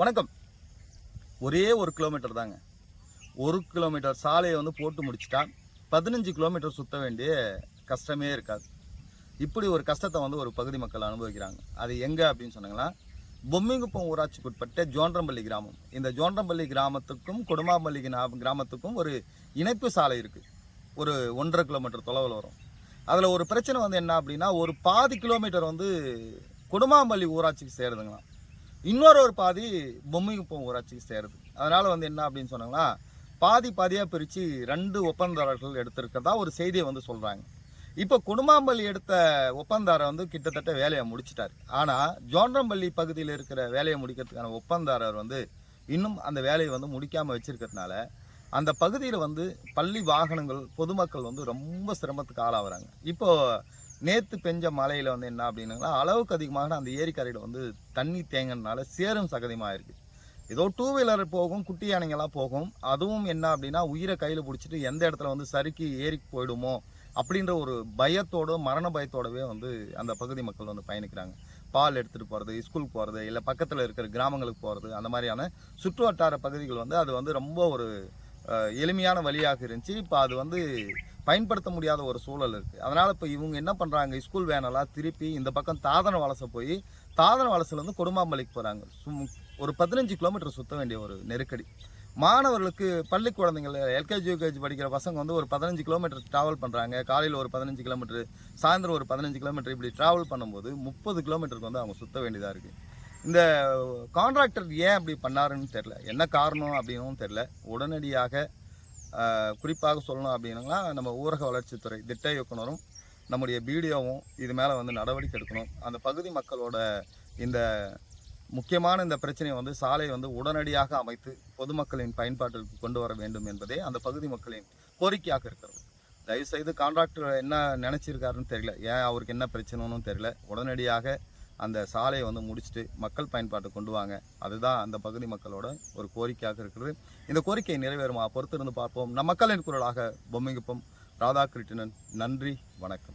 வணக்கம். ஒரே ஒரு கிலோமீட்டர் தாங்க. ஒரு கிலோமீட்டர் சாலையை வந்து போட்டு முடிச்சிட்டா பதினஞ்சு கிலோமீட்டர் சுத்த வேண்டிய கஷ்டமே இருக்காது. இப்படி ஒரு கஷ்டத்தை வந்து ஒரு பகுதி மக்கள் அனுபவிக்கிறாங்க. அது எங்கே அப்படின்னு சொன்னாங்கன்னா பொம்மிங்குப்பம் ஊராட்சிக்குட்பட்ட ஜோன்றம்பள்ளி கிராமம். இந்த ஜோன்றம்பள்ளி கிராமத்துக்கும் கொடுமாம்பள்ளி கிராமத்துக்கும் ஒரு இணைப்பு சாலை இருக்குது ஒரு ஒன்றரை கிலோமீட்டர் தொலைவில் வரும். அதில் ஒரு பிரச்சனை வந்து என்ன அப்படின்னா ஒரு பாதி கிலோமீட்டர் வந்து கொடுமாம்பள்ளி ஊராட்சிக்கு சேருதுங்களாம். இன்னொரு ஒரு பாதி பொம்மைக்குப்பம் ஊராட்சிக்கு சேருது. அதனால் வந்து என்ன அப்படின்னு சொன்னாங்கன்னா பாதி பாதியாக பிரித்து ரெண்டு ஒப்பந்ததாரர்கள் எடுத்திருக்கிறதா ஒரு செய்தியை வந்து சொல்கிறாங்க இப்போ குடும்பாம்பள்ளி எடுத்த ஒப்பந்தாரர் வந்து கிட்டத்தட்ட வேலையை முடிச்சிட்டார். ஆனால் ஜோன்றம்பள்ளி பகுதியில் இருக்கிற வேலையை முடிக்கிறதுக்கான ஒப்பந்தாரர் வந்து இன்னும் அந்த வேலையை வந்து முடிக்காமல் வச்சுருக்கிறதுனால அந்த பகுதியில் வந்து பள்ளி வாகனங்கள் பொதுமக்கள் வந்து ரொம்ப சிரமத்துக்கு ஆளாகிறாங்க. இப்போ நேற்று பெஞ்ச மழையில் வந்து என்ன அப்படின்னா அளவுக்கு அதிகமாக அந்த ஏரிக்கரையில் வந்து தண்ணி தேங்கினால சேரும் சகதியமாக இருக்குது ஏதோ டூ வீலர் போகும் குட்டி யானைங்கெல்லாம் போகும். அதுவும் என்ன அப்படின்னா உயிரை கையில் பிடிச்சிட்டு எந்த இடத்துல வந்து சறுக்கி ஏறி போயிடுமோ அப்படின்ற ஒரு பயத்தோட மரண பயத்தோடவே வந்து அந்த பகுதி மக்கள் வந்து பயணிக்கிறாங்க. பால் எடுத்துகிட்டு போகிறது ஸ்கூலுக்கு போகிறது இல்லை பக்கத்தில் இருக்கிற கிராமங்களுக்கு போகிறது அந்த மாதிரியான சுற்று வட்டார பகுதிகள் வந்து அது வந்து ரொம்ப ஒரு எளிமையான வழியாக இருந்துச்சு. இப்போ அது வந்து பயன்படுத்த முடியாத ஒரு சூழல் இருக்குது அதனால் இப்போ இவங்க என்ன பண்ணுறாங்க ஸ்கூல் வேனெல்லாம் திருப்பி இந்த பக்கம் தாதன வலசை போய் தாதன வலசிலேருந்து கொடுமாம்பள்ளிக்கு போகிறாங்க சும் ஒரு பதினஞ்சு கிலோமீட்டர் சுற்ற வேண்டிய ஒரு நெருக்கடி. மாணவர்களுக்கு பள்ளி குழந்தைங்கள் எல்கேஜி யூகேஜி படிக்கிற பசங்க வந்து ஒரு பதினஞ்சு கிலோமீட்டர் ட்ராவல் பண்ணுறாங்க காலையில் ஒரு பதினஞ்சு கிலோமீட்டர் சாயந்தரம் ஒரு பதினஞ்சு கிலோமீட்டர் இப்படி ட்ராவல் பண்ணும்போது முப்பது கிலோமீட்டருக்கு வந்து அவங்க சுற்ற வேண்டியதாக இருக்குது இந்த கான்ட்ராக்டர் ஏன் அப்படி பண்ணாருன்னு தெரில என்ன காரணம் அப்படின்னும் தெரில உடனடியாக குறிப்பாக சொல்லணும் அப்படின்னா நம்ம ஊரக வளர்ச்சித்துறை திட்ட இயக்குனரும் நம்முடைய பிடிஓவும் இது மேலே வந்து நடவடிக்கை எடுக்கணும். அந்த பகுதி மக்களோட இந்த முக்கியமான இந்த பிரச்சனையை வந்து சாலை வந்து உடனடியாக அமைத்து பொதுமக்களின் பயன்பாட்டிற்கு கொண்டு வர வேண்டும் என்பதே அந்த பகுதி மக்களின் கோரிக்கையாக இருக்கிறது. தயவுசெய்து கான்ட்ராக்டர் என்ன நினச்சிருக்காருன்னு தெரியல. ஏன் அவருக்கு என்ன பிரச்சனைன்னு தெரியல. உடனடியாக அந்த சாலையை வந்து முடிச்சுட்டு மக்கள் பயன்பாட்டை கொண்டு வாங்க. அதுதான் அந்த பகுதி மக்களோட ஒரு கோரிக்கையாக இருக்கிறது. இந்த கோரிக்கையை நிறைவேறுமா? பொறுத்திருந்து பார்ப்போம். நம் மக்களின் குரலாக பொம்மிங்குப்பம். ராதாகிருஷ்ணன் நன்றி வணக்கம்.